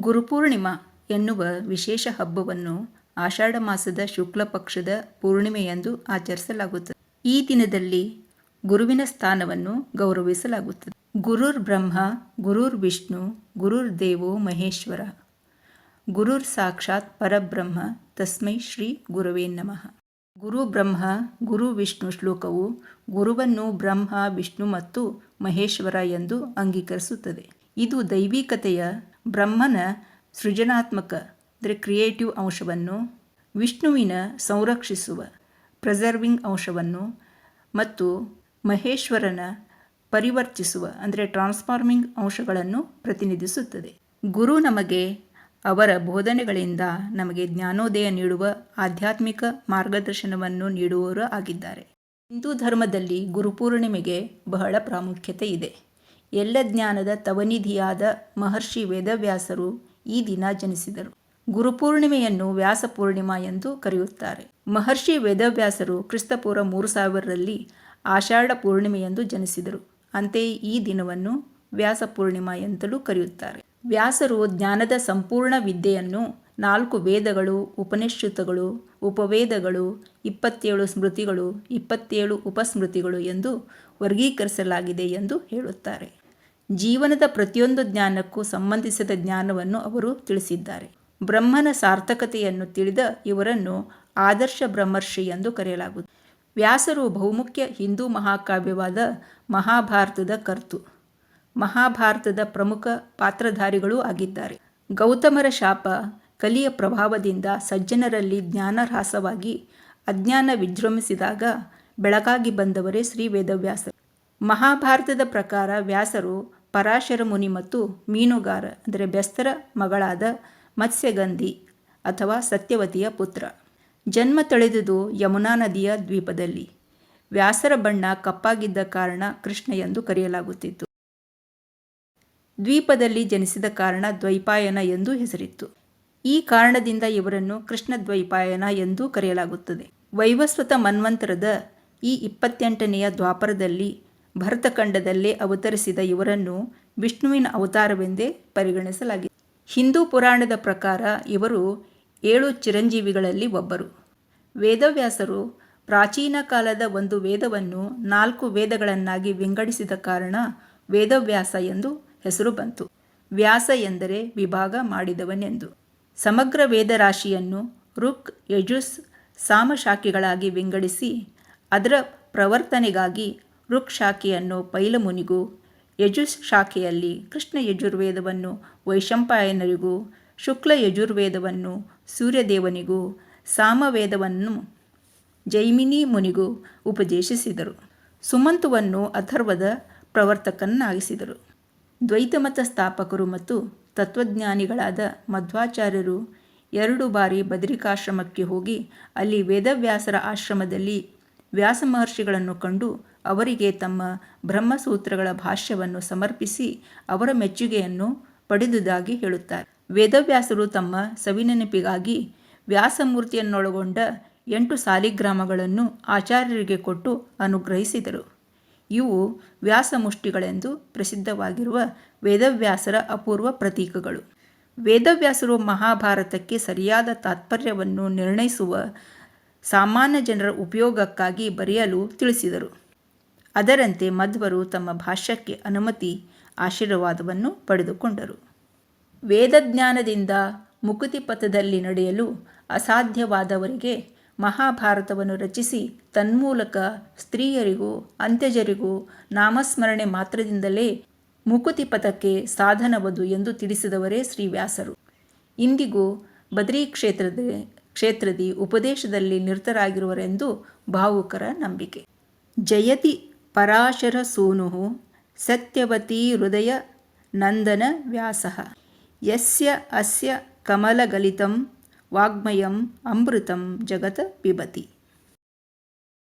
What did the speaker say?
ಗುರುಪೂರ್ಣಿಮಾ ಎನ್ನುವ ವಿಶೇಷ ಹಬ್ಬವನ್ನು ಆಷಾಢ ಮಾಸದ ಶುಕ್ಲ ಪಕ್ಷದ ಪೂರ್ಣಿಮೆಯೆಂದು ಆಚರಿಸಲಾಗುತ್ತದೆ. ಈ ದಿನದಲ್ಲಿ ಗುರುವಿನ ಸ್ಥಾನವನ್ನು ಗೌರವಿಸಲಾಗುತ್ತದೆ. ಗುರುರ್ ಬ್ರಹ್ಮ, ಗುರುರ್ ವಿಷ್ಣು, ಗುರುರ್ ದೇವೋ ಮಹೇಶ್ವರ. ಗುರುರ್ ಸಾಕ್ಷಾತ್ ಪರಬ್ರಹ್ಮ, ತಸ್ಮೈ ಶ್ರೀ ಗುರುವೇ ನಮಃ. ಗುರು ಬ್ರಹ್ಮ, ಗುರು ವಿಷ್ಣು ಶ್ಲೋಕವು ಗುರುವನ್ನು ಬ್ರಹ್ಮ, ವಿಷ್ಣು ಮತ್ತು ಮಹೇಶ್ವರ ಎಂದು ಅಂಗೀಕರಿಸುತ್ತದೆ. ಇದು ದೈವಿಕತೆಯ ಬ್ರಹ್ಮನ ಸೃಜನಾತ್ಮಕ, ಅಂದರೆ ಕ್ರಿಯೇಟಿವ್ ಅಂಶವನ್ನು, ವಿಷ್ಣುವಿನ ಸಂರಕ್ಷಿಸುವ ಪ್ರೆಸರ್ವಿಂಗ್ ಅಂಶವನ್ನು ಮತ್ತು ಮಹೇಶ್ವರನ ಪರಿವರ್ತಿಸುವ, ಅಂದರೆ ಟ್ರಾನ್ಸ್ಫಾರ್ಮಿಂಗ್ ಅಂಶಗಳನ್ನು ಪ್ರತಿನಿಧಿಸುತ್ತದೆ. ಗುರು ನಮಗೆ ಅವರ ಬೋಧನೆಗಳಿಂದ ನಮಗೆ ಜ್ಞಾನೋದಯ ನೀಡುವ ಆಧ್ಯಾತ್ಮಿಕ ಮಾರ್ಗದರ್ಶನವನ್ನು ನೀಡುವವರು ಆಗಿದ್ದಾರೆ. ಹಿಂದೂ ಧರ್ಮದಲ್ಲಿ ಗುರುಪೂರ್ಣಿಮೆಗೆ ಬಹಳ ಪ್ರಾಮುಖ್ಯತೆ ಇದೆ. ಎಲ್ಲ ಜ್ಞಾನದ ತವನಿಧಿಯಾದ ಮಹರ್ಷಿ ವೇದವ್ಯಾಸರು ಈ ದಿನ ಜನಿಸಿದರು. ಗುರುಪೂರ್ಣಿಮೆಯನ್ನು ವ್ಯಾಸ ಪೂರ್ಣಿಮಾ ಎಂದು ಕರೆಯುತ್ತಾರೆ. ಮಹರ್ಷಿ ವೇದವ್ಯಾಸರು ಕ್ರಿಸ್ತಪೂರ್ವ ಮೂರು ಸಾವಿರರಲ್ಲಿ ಆಷಾಢ ಪೂರ್ಣಿಮೆಯೆಂದು ಜನಿಸಿದರು. ಅಂತೆಯೇ ಈ ದಿನವನ್ನು ವ್ಯಾಸ ಪೂರ್ಣಿಮಾ ಎಂತಲೂ ಕರೆಯುತ್ತಾರೆ. ವ್ಯಾಸರು ಜ್ಞಾನದ ಸಂಪೂರ್ಣ ವಿದ್ಯೆಯನ್ನು ನಾಲ್ಕು ವೇದಗಳು, ಉಪನಿಷತ್ತುಗಳು, ಉಪವೇದಗಳು, ಇಪ್ಪತ್ತೇಳು ಸ್ಮೃತಿಗಳು, ಇಪ್ಪತ್ತೇಳು ಉಪಸ್ಮೃತಿಗಳು ಎಂದು ವರ್ಗೀಕರಿಸಲಾಗಿದೆ ಎಂದು ಹೇಳುತ್ತಾರೆ. ಜೀವನದ ಪ್ರತಿಯೊಂದು ಜ್ಞಾನಕ್ಕೂ ಸಂಬಂಧಿಸಿದ ಜ್ಞಾನವನ್ನು ಅವರು ತಿಳಿಸಿದ್ದಾರೆ. ಬ್ರಹ್ಮನ ಸಾರ್ಥಕತೆಯನ್ನು ತಿಳಿದ ಇವರನ್ನು ಆದರ್ಶ ಬ್ರಹ್ಮರ್ಷಿ ಎಂದು ಕರೆಯಲಾಗುತ್ತದೆ ವ್ಯಾಸರು ಬಹುಮುಖ್ಯ ಹಿಂದೂ ಮಹಾಕಾವ್ಯವಾದ ಮಹಾಭಾರತದ ಕರ್ತು. ಮಹಾಭಾರತದ ಪ್ರಮುಖ ಪಾತ್ರಧಾರಿಗಳೂ ಆಗಿದ್ದಾರೆ. ಗೌತಮರ ಶಾಪ ಕಲಿಯ ಪ್ರಭಾವದಿಂದ ಸಜ್ಜನರಲ್ಲಿ ಜ್ಞಾನಹ್ರಾಸವಾಗಿ ಅಜ್ಞಾನ ವಿಜೃಂಭಿಸಿದಾಗ ಬೆಳಕಾಗಿ ಬಂದವರೇ ಶ್ರೀ ವೇದವ್ಯಾಸರು ಮಹಾಭಾರತದ ಪ್ರಕಾರ ವ್ಯಾಸರು ಪರಾಶರ ಮುನಿ ಮತ್ತು ಮೀನುಗಾರ, ಅಂದರೆ ಬೆಸ್ತರ ಮಗಳಾದ ಮತ್ಸ್ಯಗಂಧಿ ಅಥವಾ ಸತ್ಯವತಿಯ ಪುತ್ರ. ಜನ್ಮ ತಳೆದುದು ಯಮುನಾ ನದಿಯ ದ್ವೀಪದಲ್ಲಿ. ವ್ಯಾಸರ ಬಣ್ಣ ಕಪ್ಪಾಗಿದ್ದ ಕಾರಣ ಕೃಷ್ಣ ಎಂದು ಕರೆಯಲಾಗುತ್ತಿತ್ತು. ದ್ವೀಪದಲ್ಲಿ ಜನಿಸಿದ ಕಾರಣ ದ್ವೈಪಾಯನ ಎಂದು ಹೆಸರಿತ್ತು. ಈ ಕಾರಣದಿಂದ ಇವರನ್ನು ಕೃಷ್ಣ ದ್ವೈಪಾಯನ ಎಂದು ಕರೆಯಲಾಗುತ್ತದೆ. ವೈವಸ್ವತ ಮನ್ವಂತರದ ಈ ಇಪ್ಪತ್ತೆಂಟನೆಯ ದ್ವಾಪರದಲ್ಲಿ ಭರತಖಂಡದಲ್ಲೇ ಅವತರಿಸಿದ ಇವರನ್ನು ವಿಷ್ಣುವಿನ ಅವತಾರವೆಂದೇ ಪರಿಗಣಿಸಲಾಗಿದೆ. ಹಿಂದೂ ಪುರಾಣದ ಪ್ರಕಾರ ಇವರು ಏಳು ಚಿರಂಜೀವಿಗಳಲ್ಲಿ ಒಬ್ಬರು. ವೇದವ್ಯಾಸರು ಪ್ರಾಚೀನ ಕಾಲದ ಒಂದು ವೇದವನ್ನು ನಾಲ್ಕು ವೇದಗಳನ್ನಾಗಿ ವಿಂಗಡಿಸಿದ ಕಾರಣ ವೇದವ್ಯಾಸ ಎಂದು ಹೆಸರು ಬಂತು. ವ್ಯಾಸ ಎಂದರೆ ವಿಭಾಗ ಮಾಡಿದವನೆಂದು. ಸಮಗ್ರ ವೇದರಾಶಿಯನ್ನು ರುಕ್, ಯಜುಸ್ ಸಾಮಶಾಖಿಗಳಾಗಿ ವಿಂಗಡಿಸಿ ಅದರ ಪ್ರವರ್ತನೆಗಾಗಿ ಋಕ್ ಶಾಖೆಯನ್ನು ಪೈಲಮುನಿಗೂ ಯಜುಸ್ ಶಾಖೆಯಲ್ಲಿ ಕೃಷ್ಣ ಯಜುರ್ವೇದವನ್ನು ವೈಶಂಪಾಯನರಿಗೂ, ಶುಕ್ಲ ಯಜುರ್ವೇದವನ್ನು ಸೂರ್ಯದೇವನಿಗೂ, ಸಾಮವೇದವನ್ನು ಜೈಮಿನಿ ಮುನಿಗೂ ಉಪದೇಶಿಸಿದರು. ಸುಮಂತುವನ್ನು ಅಥರ್ವದ ಪ್ರವರ್ತಕನ್ನಾಗಿಸಿದರು. ದ್ವೈತಮತ ಸ್ಥಾಪಕರು ಮತ್ತು ತತ್ವಜ್ಞಾನಿಗಳಾದ ಮಧ್ವಾಚಾರ್ಯರು ಎರಡು ಬಾರಿ ಬದರಿಕಾಶ್ರಮಕ್ಕೆ ಹೋಗಿ ಅಲ್ಲಿ ವೇದವ್ಯಾಸರ ಆಶ್ರಮದಲ್ಲಿ ವ್ಯಾಸ ಮಹರ್ಷಿಗಳನ್ನು ಕಂಡು ಅವರಿಗೆ ತಮ್ಮ ಬ್ರಹ್ಮಸೂತ್ರಗಳ ಭಾಷ್ಯವನ್ನು ಸಮರ್ಪಿಸಿ ಅವರ ಮೆಚ್ಚುಗೆಯನ್ನು ಪಡೆದುದಾಗಿ ಹೇಳುತ್ತಾರೆ. ವೇದವ್ಯಾಸರು ತಮ್ಮ ಸವಿನೆನಪಿಗಾಗಿ ವ್ಯಾಸಮೂರ್ತಿಯನ್ನೊಳಗೊಂಡ ಎಂಟು ಸಾಲಿಗ್ರಾಮಗಳನ್ನು ಆಚಾರ್ಯರಿಗೆ ಕೊಟ್ಟು ಅನುಗ್ರಹಿಸಿದರು. ಇವು ವ್ಯಾಸಮುಷ್ಟಿಗಳೆಂದು ಪ್ರಸಿದ್ಧವಾಗಿರುವ ವೇದವ್ಯಾಸರ ಅಪೂರ್ವ ಪ್ರತೀಕಗಳು. ವೇದವ್ಯಾಸರು ಮಹಾಭಾರತಕ್ಕೆ ಸರಿಯಾದ ತಾತ್ಪರ್ಯವನ್ನು ನಿರ್ಣಯಿಸುವ ಸಾಮಾನ್ಯ ಜನರ ಉಪಯೋಗಕ್ಕಾಗಿ ಬರೆಯಲು ತಿಳಿಸಿದರು. ಅದರಂತೆ ಮಧ್ವರು ತಮ್ಮ ಭಾಷ್ಯಕ್ಕೆ ಅನುಮತಿ, ಆಶೀರ್ವಾದವನ್ನು ಪಡೆದುಕೊಂಡರು. ವೇದಜ್ಞಾನದಿಂದ ಮುಕುತಿ ಪಥದಲ್ಲಿ ನಡೆಯಲು ಅಸಾಧ್ಯವಾದವರಿಗೆ ಮಹಾಭಾರತವನ್ನು ರಚಿಸಿ ತನ್ಮೂಲಕ ಸ್ತ್ರೀಯರಿಗೂ ಅಂತ್ಯಜರಿಗೂ ನಾಮಸ್ಮರಣೆ ಮಾತ್ರದಿಂದಲೇ ಮುಕುತಿ ಪಥಕ್ಕೆ ಸಾಧನವದು ಎಂದು ತಿಳಿಸಿದವರೇ ಶ್ರೀ ವ್ಯಾಸರು ಇಂದಿಗೂ ಬದ್ರಿ ಕ್ಷೇತ್ರದ ಕ್ಷೇತ್ರದಿ ಉಪದೇಶದಲ್ಲಿ ನಿರತರಾಗಿರುವರೆಂದು ಭಾವುಕರ ನಂಬಿಕೆ. ಜಯತಿ ಪರಾಶರ ಸೂನು ಸತ್ಯವತಿ ಹೃದಯ ನಂದನ ವ್ಯಾಸ. ಯಸ್ಯ ಅಸ್ಯ ಕಮಲಗಲಿತಂ ವಾಗ್ಮಯಂ ಅಮೃತಂ ಜಗತ ಪಿಬತಿ